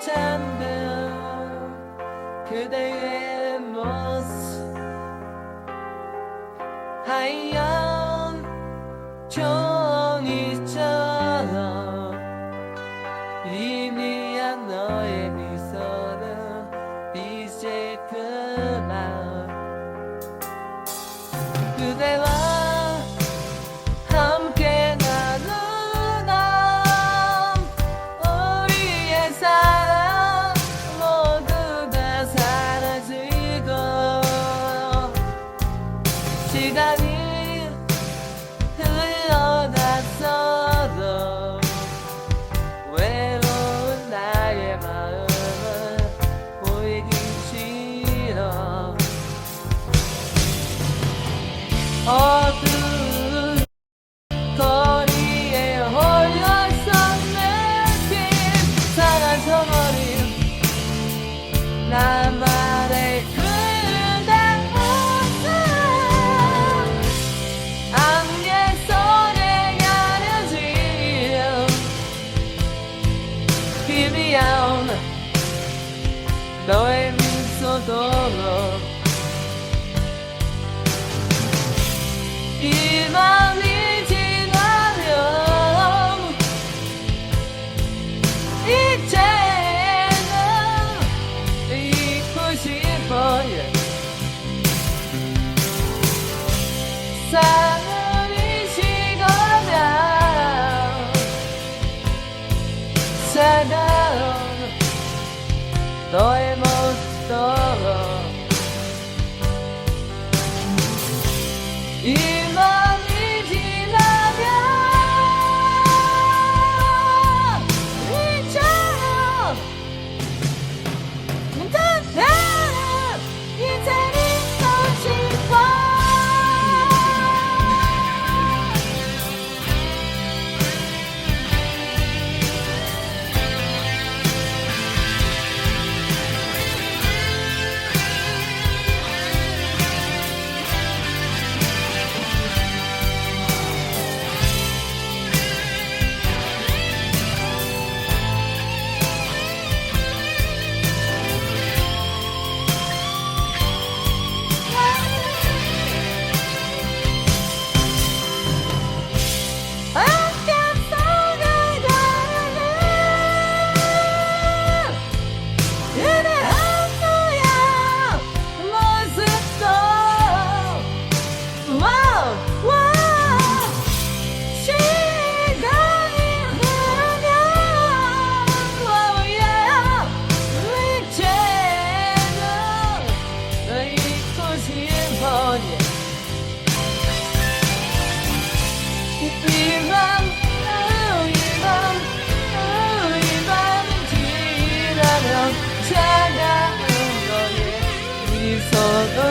잠든 그대의 모습. 하얀 종이처럼 희미한 너의 미소는 이제 그만. 그대와 시간이 흘러갔어도 외로운 나의 마음은 보이기 싫어. 어두운 거리에 홀려선 느낌 사라져버린 나만 미소도 이 맘이 지나면 이제는 잊고 싶어 yeah. 사랑이 식어면 차가운 너의 모습도 이맘 all